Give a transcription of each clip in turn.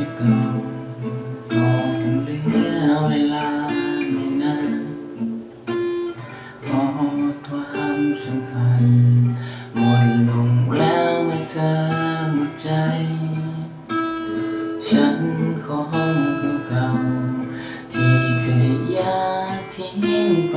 ที่เก่าก่อนกัเหลือเวลาไม่นานพอความสัมพันธ์หมดลงแล้วเมื่อเธอหมดใจ ฉันขอใคงเก่าที่เธออยากทิ้งไป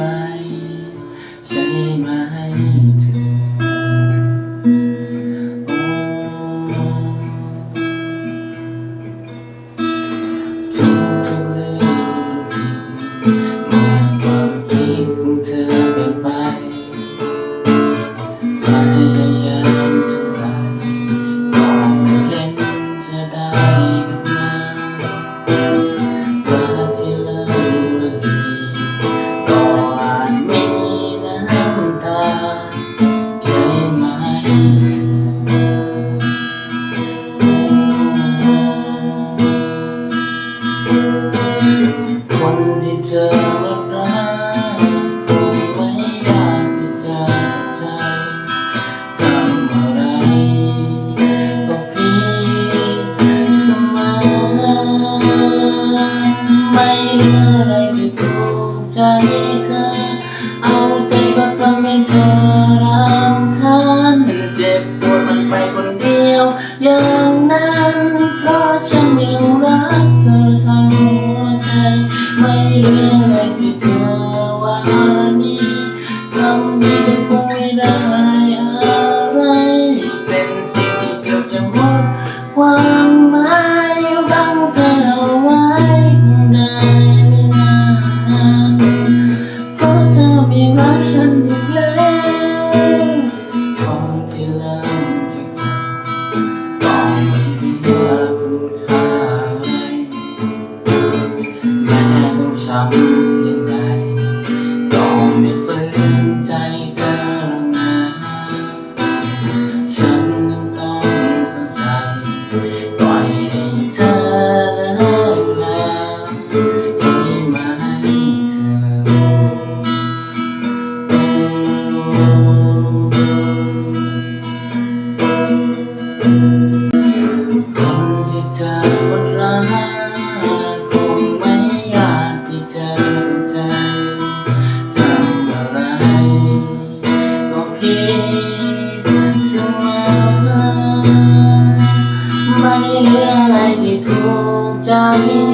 amor.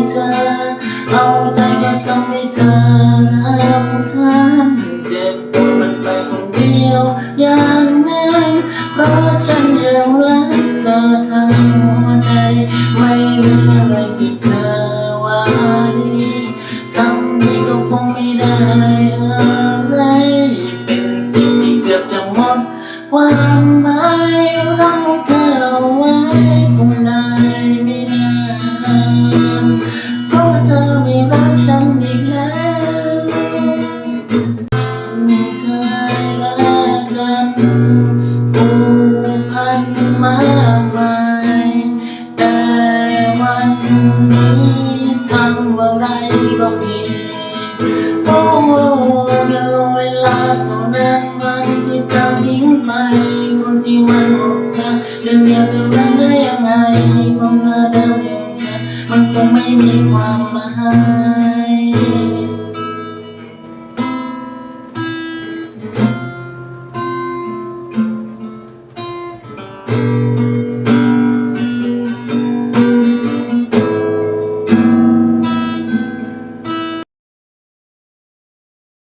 เธอ เอาใจก็ทำให้เธอนะรำคาญเจ็บปวดมันไปคนเดียว อย่างนั้นเพราะฉันยังรักเธอทั้งหัวใจ ไม่มีอะไรที่เธอ วันพบกังจะเดียวจะรักได้ยังไงมคงมาเดิมยังเธอมันคงไม่มีความหมาย